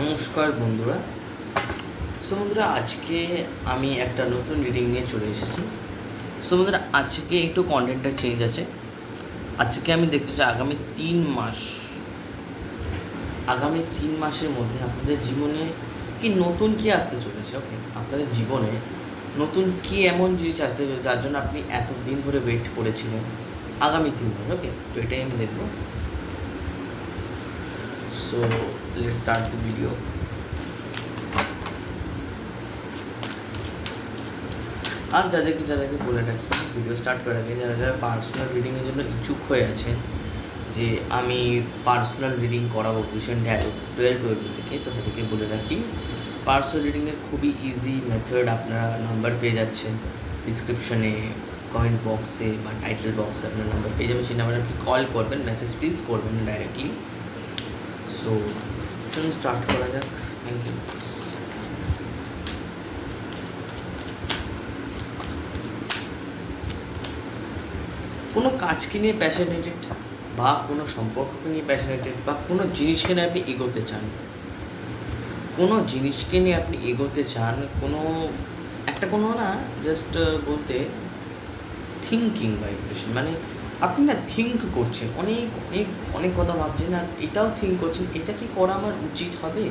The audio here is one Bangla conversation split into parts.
নমস্কার বন্ধুরা। সো বন্ধুরা, আজকে আমি একটা নতুন রিডিং নিয়ে চলে এসেছি। সো বন্ধুরা, আজকে একটু কন্টেন্টটা চেঞ্জ আছে। আজকে আমি দেখতে চাই আগামী তিন মাস, আগামী তিন মাসের মধ্যে আপনাদের জীবনে কি নতুন কি আসতে চলেছে ওকে আপনাদের জীবনে নতুন কি এমন জিনিস আসতে চলেছে যার জন্য আপনি এতদিন ধরে ওয়েট করেছিলেন আগামী তিন মাস ওকে তো এটাই আমি দেখব। So let's start the video. আর যাদেরকে যাদেরকে বলে রাখি ভিডিও স্টার্ট করার আগে যারা যারা পার্সোনাল রিডিংয়ের জন্য ইচ্ছুক হয়ে আছেন, যে আমি পার্সোনাল রিডিং করাবো ড্যারো টুয়েলভ টুয়েলভ থেকে, তো তাদেরকে বলে রাখি পার্সোনাল রিডিংয়ের খুবই ইজি মেথড আপনারা নাম্বার পেয়ে যাচ্ছেন। ডিসক্রিপশনে কমেন্ট বক্সে বা টাইটেল বক্সে আপনার নাম্বার পেয়ে যাবেন, সেই নাম্বারে আপনি কল করবেন মেসেজ প্লিজ করবেন ডাইরেক্টলি সো চলুন স্টার্ট করা যাক। থ্যাংক ইউ কোনো কাজকে নিয়ে প্যাশনেটেড বা কোনো সম্পর্ককে নিয়ে প্যাশনেটেড বা কোনো জিনিসকে নিয়ে আপনি এগোতে চান? কোনো জিনিসকে নিয়ে আপনি এগোতে চান, কোনো, একটা কোনো না জাস্ট বলতে থিঙ্কিং ভাইব্রেশন মানে আপনি না থিঙ্ক করছেন। অনেক অনেক অনেক কথা ভাবছেন আর এটাও থিঙ্ক করছেন, এটা কি করা আমার উচিত হবে?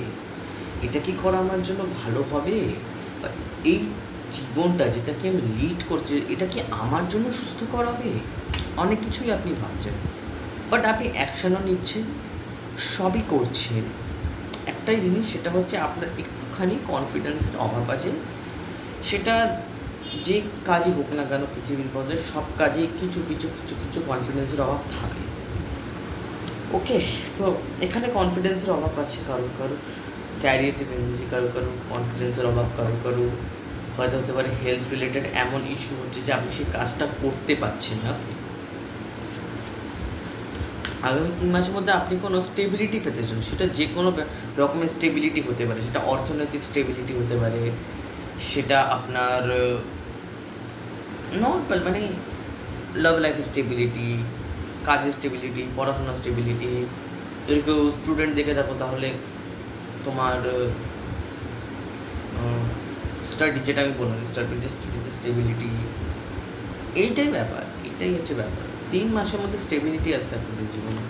এটা কি করা আমার জন্য ভালো হবে? এই জীবনটা যেটাকে আমি লিড করছি, এটা কি আমার জন্য সুস্থ করাবে অনেক কিছুই আপনি ভাবছেন। বাট আপনি অ্যাকশনও নিচ্ছেন, সবই করছেন। একটাই জিনিস, সেটা হচ্ছে আপনার একটুখানি কনফিডেন্সের অভাব আছে। সেটা যে কাজই হোক না কেন পৃথিবীর মধ্যে সব কাজে কিছু কিছু কিছু কিছু কনফিডেন্সের অভাব থাকে। ওকে তো এখানে কনফিডেন্সের অভাব আছে কারও কারও ক্যারিয়েটিভ এনার্জি কারও কারও কনফিডেন্সের অভাব কারও কারও হয়তো হতে পারে হেলথ রিলেটেড এমন ইস্যু হচ্ছে যে আপনি সেই কাজটা করতে পারছেন না। আগামী তিন মাসের মধ্যে আপনি কোনো স্টেবিলিটি পেতে চান, সেটা যে কোনো রকমের স্টেবিলিটি হতে পারে, সেটা অর্থনৈতিক স্টেবিলিটি হতে পারে, সেটা আপনার নর্মাল মানে লাভ লাইফ স্টেবিলিটি কাজের স্টেবিলিটি পড়াশোনার স্টেবিলিটি যদি কেউ স্টুডেন্ট দেখে থাকো তাহলে তোমার স্টাডি যেটা আমি বললাম স্টাডি স্টাডিতে স্টেবিলিটি এইটাই ব্যাপার এটাই হচ্ছে ব্যাপার। তিন মাসের মধ্যে স্টেবিলিটি আসছে আপনাদের জীবনে।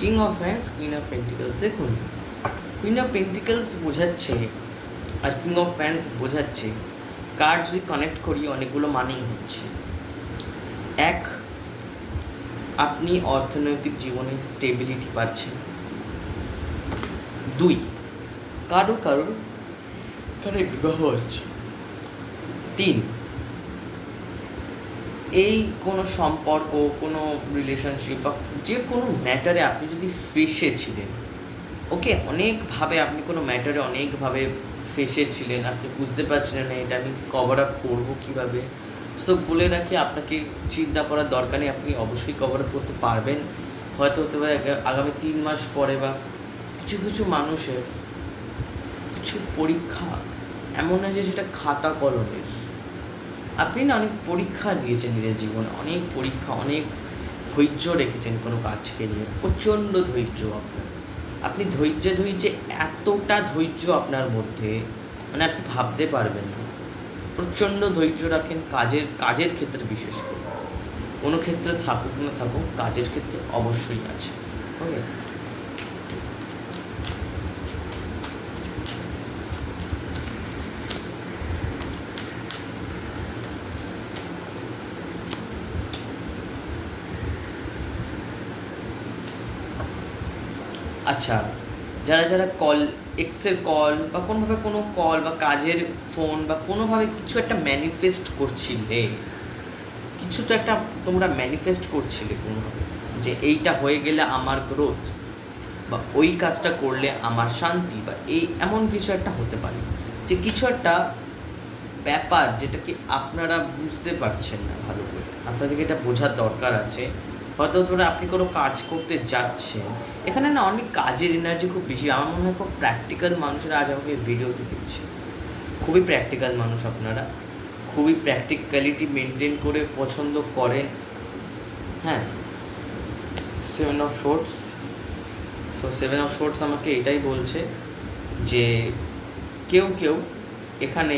King of wands queen of pentacles দেখুন কুইন অফ পেন্টিকলস বোঝাচ্ছে আর কিং অফ ফ্যান্স বোঝাচ্ছে কার্ড যদি কানেক্ট করি, অনেকগুলো মানেই হচ্ছে। এক, আপনি অর্থনৈতিক জীবনে স্টেবিলিটি পাচ্ছেন। দুই, কারও কারোর কারও বিবাহ হচ্ছে। তিন এই কোনো সম্পর্ক, কোনো রিলেশনশিপ বা যে কোনো ম্যাটারে আপনি যদি ফেসে ছিলেন ওকে অনেকভাবে আপনি কোনো ম্যাটারে অনেকভাবে ফেসে ছিলেন, আপনি বুঝতে পারছিলেন না এটা আমি কভার আপ করব কীভাবে সো বলে রাখি আপনাকে চিন্তা করার দরকার নেই, আপনি অবশ্যই কভার আপ করতে পারবেন। হয়তো হতে পারে আগামী তিন মাস পরে বা কিছু কিছু মানুষের কিছু পরীক্ষা এমন না যে সেটা খাতা কলমের। আপনি না অনেক পরীক্ষা দিয়েছেন নিজের জীবনে, অনেক পরীক্ষা, অনেক ধৈর্য রেখেছেন কোনো কাজকে নিয়ে, প্রচণ্ড ধৈর্য আপনার। আপনি ধৈর্যে ধৈর্যে এতটা ধৈর্য আপনার মধ্যে মানে আপনি ভাবতে পারবেন না। প্রচণ্ড ধৈর্য রাখেন কাজের কাজের ক্ষেত্রে বিশেষ করে। কোনো ক্ষেত্রে থাকুক না থাকুক, কাজের ক্ষেত্রে অবশ্যই আছে। ওকে আচ্ছা যারা যারা কল এক্সের কল বা কোনোভাবে কোনো কল বা কাজের ফোন বা কোনোভাবে কিছু একটা ম্যানিফেস্ট করছিলে, কিছু তো একটা তোমরা ম্যানিফেস্ট করছিলে কোনোভাবে, যে এইটা হয়ে গেলে আমার গ্রোথ বা ওই কাজটা করলে আমার শান্তি বা এই এমন কিছু একটা হতে পারে, যে কিছু একটা ব্যাপার যেটা কি আপনারা বুঝতে পারছেন না ভালো করে। আপনাদেরকে এটা বোঝার দরকার আছে। হয়তো ধরো আপনি কোনো কাজ করতে যাচ্ছেন, এখানে না অনেক কাজের এনার্জি খুব বেশি। আমার মনে হয় খুব প্র্যাকটিক্যাল মানুষেরা আজ আমাকে ভিডিওতে দেখছে। খুবই প্র্যাকটিক্যাল মানুষ আপনারা। খুবই প্র্যাকটিক্যালিটি মেনটেন করে পছন্দ করেন। হ্যাঁ? Seven of swords so seven of swords আমাকে এটাই বলছে যে, কেউ কেউ এখানে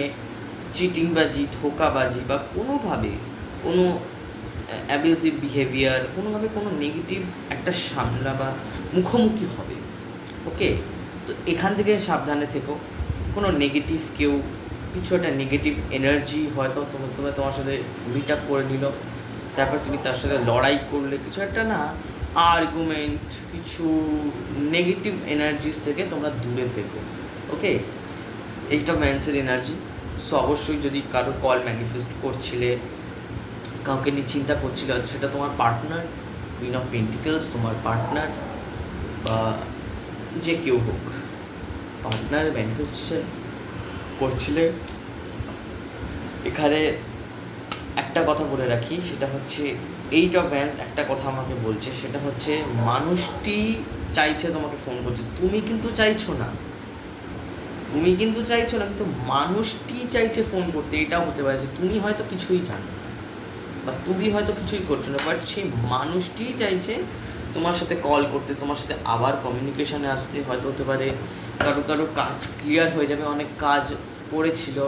চিটিংবাজি ধোকাবাজি বা কোনোভাবে কোনো অ্যাবিউসিভ বিহেভিয়ার কোনোভাবে কোনো নেগেটিভ একটা সামলা বা মুখোমুখি হবে। ওকে তো এখান থেকে সাবধানে থেকো। কোনো নেগেটিভ কেউ, কিছু একটা নেগেটিভ এনার্জি হয়তো তোমার তোমার তোমার সাথে মিট আপ করে নিল। তারপর তুমি তার সাথে লড়াই করলে। কিছু একটা না আর্গুমেন্ট কিছু নেগেটিভ এনার্জিস থেকে তোমরা দূরে থেকো। ওকে এইটা ম্যান্সের এনার্জি সো অবশ্যই যদি কারও কল ম্যানিফেস্ট করছিলে কাউকে নিয়ে চিন্তা করছিলে, হয়তো সেটা তোমার পার্টনার কুইন অফ পেন্টিকেলস তোমার পার্টনার বা যে কেউ হোক। পার্টনার ম্যানিফেস্টেশন করছিলে। এখানে একটা কথা বলে রাখি, সেটা হচ্ছে এইট অফ ভ্যান্স একটা কথা আমাকে বলছে, সেটা হচ্ছে মানুষটি চাইছে তোমাকে ফোন করছে। তুমি কিন্তু চাইছো না। তুমি কিন্তু চাইছো না, কিন্তু মানুষটি চাইছে ফোন করতে, এটাও হতে পারে যে তুমি হয়তো কিছুই জানো বা তুমি হয়তো কিছুই করছ না বাট সেই মানুষটিই চাইছে তোমার সাথে কল করতে, তোমার সাথে আবার কমিউনিকেশানে আসতে, হয়তো হতে পারে কারও কারও কাজ ক্লিয়ার হয়ে যাবে, অনেক কাজ পড়েছিল,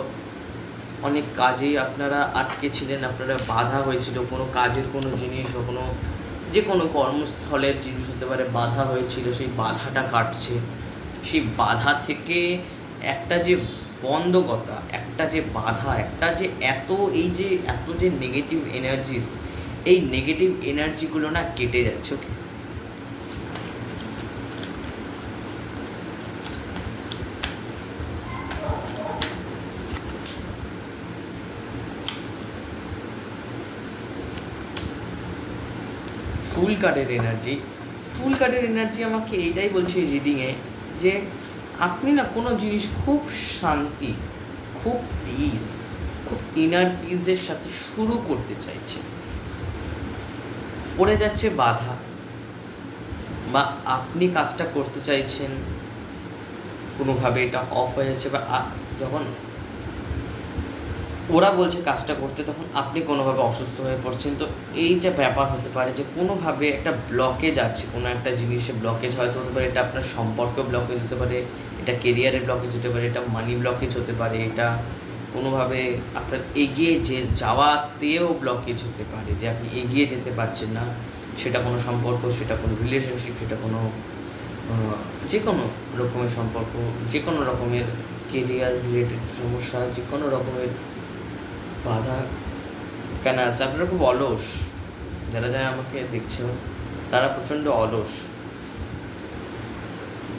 অনেক কাজেই আপনারা আটকে ছিলেন, আপনারা বাধা হয়েছিল, কোনো কাজের কোনো জিনিস বা কোনো যে কোনো কর্মস্থলের জিনিস হতে পারে বাধা হয়েছিল, সেই বাধাটা কাটছে। সেই বাধা থেকে একটা যে বন্ধকতা, একটা যে বাধা, একটা যে এত, এই যে এত যে নেগেটিভ এনার্জিস এই নেগেটিভ এনার্জিগুলো না কেটে যাচ্ছে ওকে ফুল কার্ডের এনার্জি ফুল কার্ডের এনার্জি আমাকে এইটাই বলছে রিডিংয়ে যে আপনি না কোনো জিনিস খুব শান্তি, খুব পিস খুব ইনার পিসের সাথে শুরু করতে চাইছেন পড়ে যাচ্ছে বাধা বা আপনি কাজটা করতে চাইছেন, কোনোভাবে এটা অফ হয়ে যাচ্ছে বা যখন ওরা বলছে কাজটা করতে তখন আপনি কোনোভাবে অসুস্থ হয়ে পড়ছেন। তো এইটা ব্যাপার হতে পারে যে কোনোভাবে একটা ব্লকেজ আছে, কোনো একটা জিনিসে ব্লকেজ হয়তো হতে পারে, এটা আপনার সম্পর্ক ব্লকেজ হতে পারে, এটা কেরিয়ারে ব্লকেজ হতে পারে, এটা মানি ব্লকেজ হতে পারে, এটা কোনোভাবে আপনার এগিয়ে যে যাওয়াতেও ব্লকেজ হতে পারে, যে আপনি এগিয়ে যেতে পারছেন না, সেটা কোনো সম্পর্ক, সেটা কোনো রিলেশনশিপ সেটা কোনো যে কোনো রকমের সম্পর্ক, যে কোনো রকমের কেরিয়ার রিলেটেড সমস্যা, যে কোনো রকমের বাধা। কেন আছে আপনারা খুব অলস। যারা যারা আমাকে দেখছ, তারা প্রচণ্ড অলস।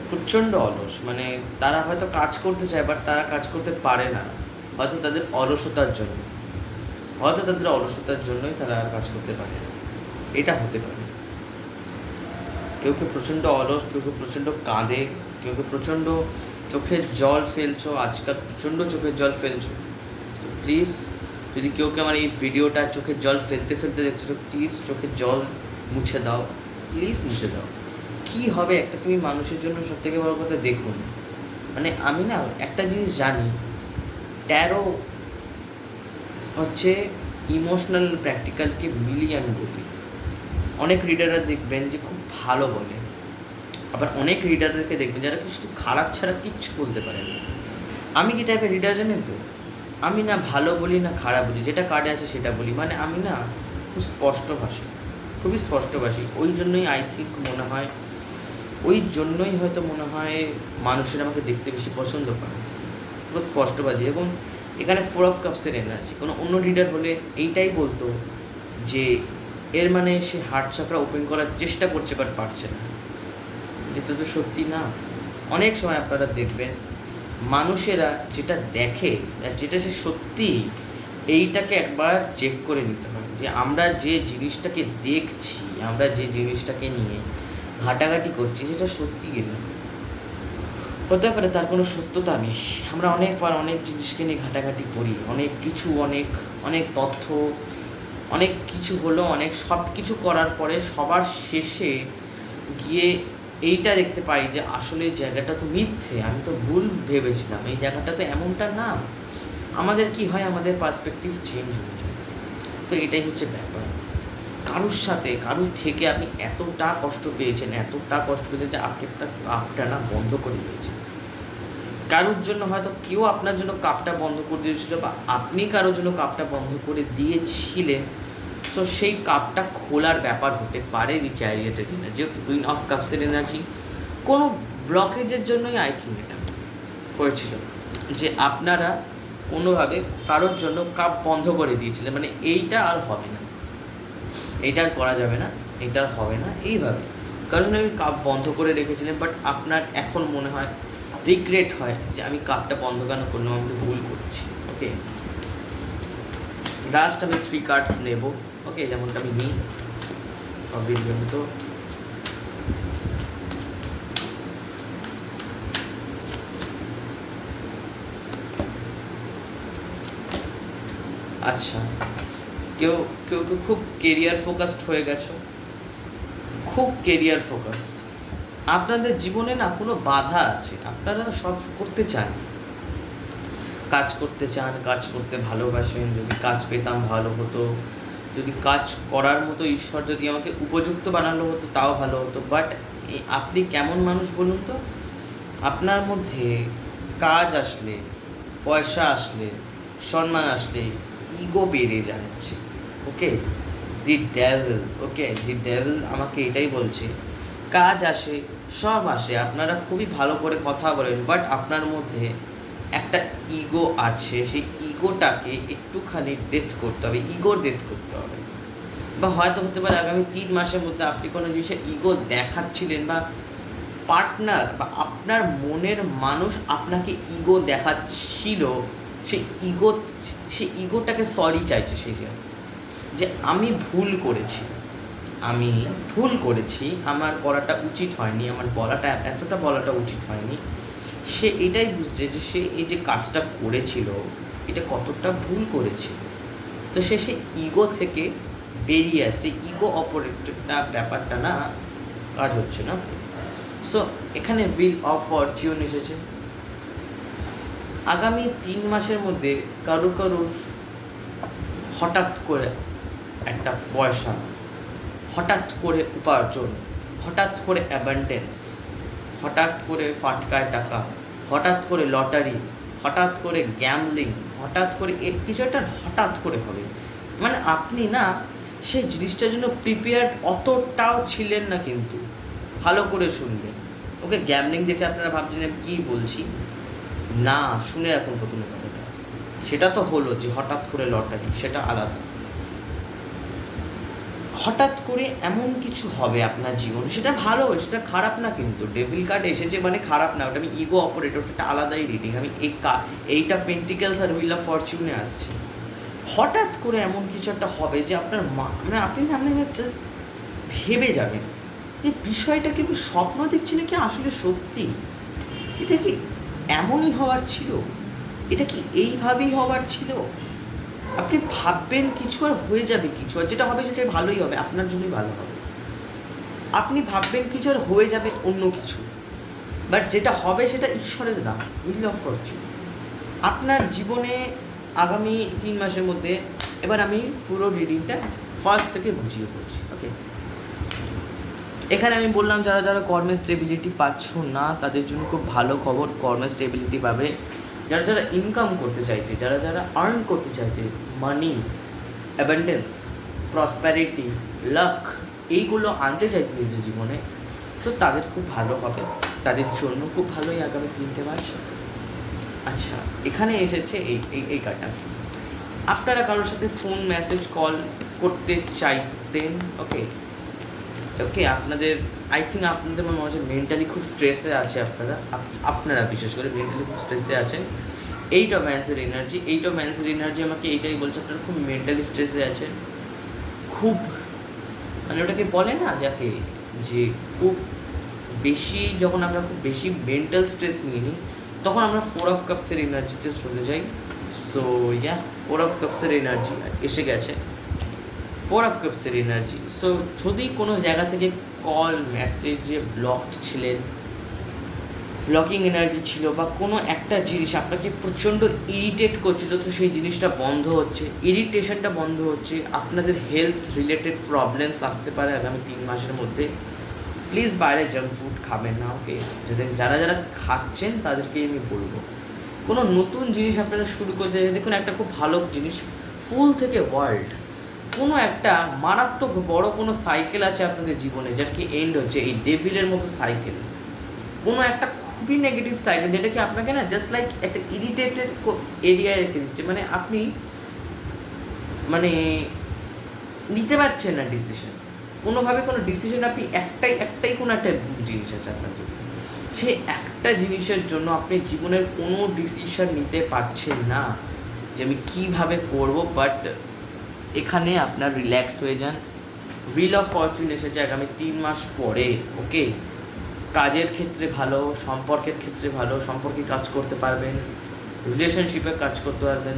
প্রচণ্ড অলস। মানে তারা হয়তো কাজ করতে চায় বাট তারা কাজ করতে পারে না। হয়তো তাদের অলসতার জন্য। হয়তো তাদের অলসতার জন্যই তারা আর কাজ করতে পারে না। এটা হতে পারে। কেউ কেউ প্রচণ্ড অলস, কেউ কেউ প্রচণ্ড কাঁদে, কেউ কেউ প্রচণ্ড চোখের জল ফেলছো, আজকাল প্রচণ্ড চোখের জল ফেলছো। তো প্লিজ যদি কেউ কেউ আমার এই ভিডিওটা চোখের জল ফেলতে ফেলতে দেখছ, তো প্লিজ চোখের জল মুছে দাও। প্লিজ মুছে দাও। কি হবে একটা তুমি মানুষের জন্য সব থেকে বড় কথা দেখুন। মানে আমি না একটা জিনিস জানি ট্যারো হচ্ছে ইমোশনাল প্র্যাকটিক্যালকে মিলিয়ে আমি বলি। অনেক রিডাররা দেখবেন যে খুব ভালো বলে। আবার অনেক রিডারদেরকে দেখবেন যারা কিছু খারাপ ছাড়া কিচ্ছু বলতে পারে না। আমি কি টাইপের রিডার জানেন তো? আমি না ভালো বলি না খারাপ বলি, যেটা কার্ডে আছে সেটা বলি। মানে আমি না খুব স্পষ্ট ভাষী, খুবই স্পষ্টভাষী ওই জন্যই আই থিঙ্ক মনে হয়, ওই জন্যই হয়তো মনে হয় মানুষের আমাকে দেখতে বেশি পছন্দ করে। খুব স্পষ্টবাজি এবং এখানে ফোর অফ কাপসের এনার্জি কোনো অন্য রিডার হলে এইটাই বলতো যে এর মানে সে হার্ট চাকরা ওপেন করার চেষ্টা করছে বাট পারছে না। যেটা তো সত্যি না। অনেক সময় আপনারা দেখবেন মানুষেরা যেটা দেখে, যেটা সে সত্যি, এইটাকে একবার চেক করে নিতে হয় যে আমরা যে জিনিসটাকে দেখছি, আমরা যে জিনিসটাকে নিয়ে ঘাটাঘাটি করছি, সেটা সত্যি কিনা? হতে পারে তার কোনো সত্যতা নেই। আমরা অনেকবার অনেক জিনিসকে নিয়ে ঘাটাঘাটি করি। অনেক কিছু, অনেক অনেক তথ্য, অনেক কিছু হলো, অনেক সব কিছু করার পরে সবার শেষে গিয়ে এইটা দেখতে পাই যে আসলে জায়গাটা তো মিথ্যে, আমি তো ভুল ভেবেছিলাম। এই জায়গাটা তো এমনটা না। আমাদের কি হয়, আমাদের পার্সপেক্টিভ চেঞ্জ হয়ে যায়। তো এটাই হচ্ছে ব্যাপার। কারুর সাথে, কারুর থেকে আপনি এতটা কষ্ট পেয়েছেন, এতটা কষ্ট পেয়েছেন যে আপনি একটা কাপটা না বন্ধ করে দিয়েছেন। কারোর জন্য হয়তো কেউ আপনার জন্য কাপটা বন্ধ করে দিয়েছিল বা আপনি কারোর জন্য কাপটা বন্ধ করে দিয়েছিলেন। সো সেই কাপটা খোলার ব্যাপার হতে পারে দি চ্যারিয়েটের এনার্জি কুইন অফ কাপসের এনার্জি কোনো ব্লকেজের জন্যই আই থিঙ্ক এটা হয়েছিল যে আপনারা কোনোভাবে কারোর জন্য কাপ বন্ধ করে দিয়েছিলেন। মানে এইটা আর হবে না। এইটা আর করা যাবে না এটা আর হবে না, এইভাবে। কারণ আমি কাপ বন্ধ করে রেখেছিলেন বাট আপনার এখন মনে হয় রিগ্রেট হয় যে আমি কাপটা বন্ধ কেন করলাম? আমি ভুল করছি ওকে লাস্ট আমি থ্রি কার্ডস নেব। ওকে যেমনটা আমি নিই। সবই মতো আচ্ছা কেউ কেউ কেউ খুব কেরিয়ার ফোকাসড হয়ে গেছো? খুব কেরিয়ার ফোকাস আপনাদের জীবনে না কোনো বাধা আছে। আপনারা সব করতে চান। কাজ করতে চান, কাজ করতে ভালোবাসেন, যদি কাজ পেতাম ভালো হতো। যদি কাজ করার মতো ঈশ্বর যদি আমাকে উপযুক্ত বানালো হতো, তাও ভালো হতো। বাট আপনি কেমন মানুষ বলুন তো? আপনার মধ্যে কাজ আসলে, পয়সা আসলে, সম্মান আসলে ইগো বেড়ে যাচ্ছে ওকে দি ডেভেল ওকে দি ডেভেল আমাকে এটাই বলছে, কাজ আসে, সব আসে। আপনারা খুবই ভালো করে কথা বলেন বাট আপনার মধ্যে একটা ইগো আছে, সেই ইগোটাকে একটুখানি ডেথ করতে হবে ইগো ডেথ করতে হবে। বা হয়তো হতে পারে আগামী তিন মাসের মধ্যে আপনি কোনো জিনিসে ইগো দেখাচ্ছিলেন বা পার্টনার বা আপনার মনের মানুষ আপনাকে ইগো দেখাচ্ছিল, সেই ইগো সেই ইগোটাকে সরি চাইছে সেই যে আমি ভুল করেছি। আমি ভুল করেছি, আমার করাটা উচিত হয়নি, আমার বলাটা, এতটা বলাটা উচিত হয়নি। সে এটাই বুঝছে যে সে এই যে কাজটা করেছিল, এটা কতটা ভুল করেছিল। তো সে সে ইগো থেকে বেরিয়ে আসছে। ইগো অপারেটরটা ব্যাপারটা না কাজ হচ্ছে না। সো এখানে বিল অফ ফরচিউন এসেছে। আগামী তিন মাসের মধ্যে কারও কারোর হঠাৎ করে একটা পয়সা, হঠাৎ করে উপার্জন, হঠাৎ করে অ্যাবান্ডেন্স হঠাৎ করে ফাটকায় টাকা, হঠাৎ করে লটারি, হঠাৎ করে গ্যামলিং হঠাৎ করে কিছু একটা হঠাৎ করে হবে। মানে আপনি না, সেই জিনিসটার জন্য প্রিপেয়ার অতটাও ছিলেন না কিন্তু। ভালো করে শুনবেন। ওকে গ্যামলিং দেখে আপনারা ভাবছেন আমি কী বলছি? না, শুনে রাখুন প্রথমে কথাটা। সেটা তো হলো যে হঠাৎ করে লটারি, সেটা আলাদা। হঠাৎ করে এমন কিছু হবে আপনার জীবনে, সেটা ভালো, সেটা খারাপ না কিন্তু। ডেভিল কার্ড এসেছে মানে খারাপ না, ওটা আমি ইগো অপারেটর একটা আলাদাই রিডিং আমি এই এইটা পেন্টিক্যালস আর উইল অফ ফরচুনে আসছে। হঠাৎ করে এমন কিছু একটা হবে যে আপনার মা মানে আপনি আপনি ভেবে যাবেন যে বিষয়টা কি স্বপ্ন দেখছি নাকি আসলে সত্যি? এটা কি এমনই হওয়ার ছিল? এটা কি এইভাবেই হওয়ার ছিল? আপনি ভাববেন কিছু আর হয়ে যাবে কিছু, আর যেটা হবে সেটাই ভালোই হবে, আপনার জন্যই ভালো হবে। আপনি ভাববেন কিছু আর হয়ে যাবে অন্য কিছু বাট যেটা হবে সেটা ঈশ্বরের দাম উইল অফ ফরচুন আপনার জীবনে আগামী তিন মাসের মধ্যে এবার আমি পুরো রিডিংটা ফার্স্ট থেকে বুঝিয়ে পড়ছি ওকে এখানে আমি বললাম, যারা যারা কর্মের স্টেবিলিটি পাচ্ছ না, তাদের জন্য খুব ভালো খবর, কর্মের স্টেবিলিটি পাবে। যারা যারা ইনকাম করতে চাইতে, যারা যারা আর্ন করতে চাইতে মানি অ্যাবেন্ডেন্স প্রসপ্যারিটি লাক এইগুলো আনতে চাইতে নিজের জীবনে, তো তাদের খুব ভালো হবে। তাদের জন্য খুব ভালোই আগামী তিনটে মাস। আচ্ছা এখানে এসেছে এই এই এই কার্ডটা আপনারা কারোর সাথে ফোন মেসেজ কল করতে চাইতেন ওকে ওকে আপনাদের আই থিঙ্ক আপনাদের মনে হচ্ছে মেন্টালি খুব স্ট্রেসে আছে আপনারা। আপ- আপনারা, বিশেষ করে মেন্টালি খুব স্ট্রেসে আছেন। এইট অফ ম্যান্সের এনার্জি এইট অফ ম্যান্সের এনার্জি আমাকে এইটাই বলছে, আপনারা খুব মেন্টালি স্ট্রেসে আছেন। খুব মানে ওটাকে বলে না, যাকে, যে খুব বেশি, যখন আমরা খুব বেশি মেন্টাল স্ট্রেস নিয়ে নিই, তখন আমরা ফোর অফ কাপসের এনার্জিতে চলে যাই। সো ইয়া ফোর অফ কাপসের এনার্জি এসে গেছে। ফোর অফ কাপসের এনার্জি। সো যদি কোনো জায়গা থেকে কল মেসেজে ব্লকড ছিলেন ব্লকিং এনার্জি ছিল বা কোনো একটা জিনিস আপনাকে প্রচণ্ড ইরিটেট করছিল, তো সেই জিনিসটা বন্ধ হচ্ছে। ইরিটেশনটা বন্ধ হচ্ছে, আপনাদের হেলথ রিলেটেড প্রবলেমস আসতে পারে আগামী তিন মাসের মধ্যে। প্লিজ বাইরে জাঙ্ক ফুড খাবেন না ওকে যাদের, যারা যারা খাচ্ছেন, তাদেরকে আমি বলব। কোনো নতুন জিনিস আপনারা শুরু করতে দেখুন, একটা খুব ভালো জিনিস, ফুল থেকে ওয়ার্ল্ড কোনো একটা মারাত্মক বড় কোনো সাইকেল আছে আপনাদের জীবনে যার কি এন্ড হচ্ছে? এই ডেভিলের মতো সাইকেল। কোনো একটা খুবই নেগেটিভ সাইকেল, যেটা কি আপনাকে না জাস্ট লাইক একটা ইরিটেটেড এরিয়ায় রেখে দিচ্ছে। মানে আপনি মানে নিতে পারছেন না ডিসিশন কোনোভাবে কোনো ডিসিশন আপনি একটাই একটাই কোনো একটা জিনিস আছে আপনার জীবনে সে একটা জিনিসের জন্য আপনি জীবনের কোনো ডিসিশন নিতে পারছেন না যে আমি কীভাবে করব বাট এখানে আপনার রিল্যাক্স হয়ে যান। হুইল অফ ফরচুন এসেছে আগামী তিন মাস পরে ওকে কাজের ক্ষেত্রে ভালো, সম্পর্কের ক্ষেত্রে ভালো, সম্পর্কে কাজ করতে পারবেন রিলেশনশিপে কাজ করতে পারবেন।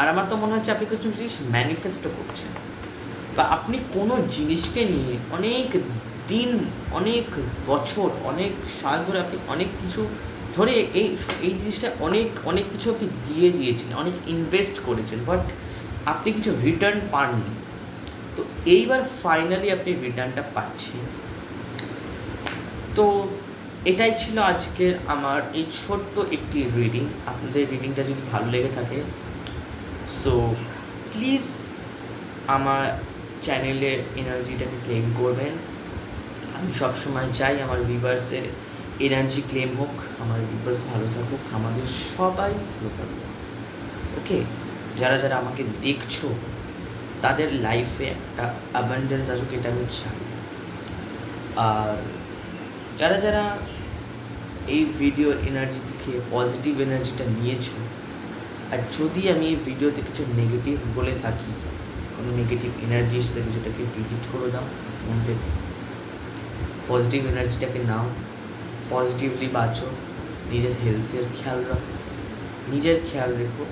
আর আমার তো মনে হচ্ছে আপনি কিছু জিনিস ম্যানিফেস্টো করছেন। বা আপনি কোনো জিনিসকে নিয়ে অনেক দিন, অনেক বছর, অনেক সাল ধরে আপনি অনেক কিছু ধরে এই এই জিনিসটা অনেক অনেক কিছু আপনি দিয়ে দিয়েছেন, অনেক ইনভেস্ট করেছেন। বাট আপনি কিছু রিটার্ন পাননি, তো এইবার ফাইনালি আপনি রিটার্নটা পাচ্ছেন। তো এটাই ছিল আজকের আমার এই ছোট্ট একটি রিডিং আপনাদের রিডিংটা যদি ভালো লেগে থাকে সো প্লিজ আমার চ্যানেলের এনার্জিটাকে ক্লেম করবেন। আমি সবসময় চাই আমার ভিভার্সের এনার্জি ক্লেম হোক, আমার ভিভার্স ভালো থাকুক, আমাদের সবাই ভালো থাকুক। ওকে যারা যারা আমাকে দেখছ, তাদের লাইফে একটা অ্যাবান্ডেন্স আসুক এটা আমি চাই। আর যারা যারা এই ভিডিওর এনার্জি থেকে পজিটিভ এনার্জিটা নিয়েছো, আর যদি আমি এই ভিডিওতে কিছু নেগেটিভ বলে থাকি, কোনো নেগেটিভ এনার্জি এসে থাকে ডিজিট করে দাও, মন থেকে। পজিটিভ এনার্জিটাকে নাও পজিটিভলি বাঁচো, নিজের হেলথের খেয়াল রাখো, নিজের খেয়াল রেখো।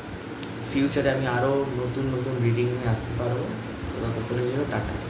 ফিউচারে আমি আরও নতুন নতুন রিডিং নিয়ে আসতে পারব। ততক্ষণের জন্য টাটা।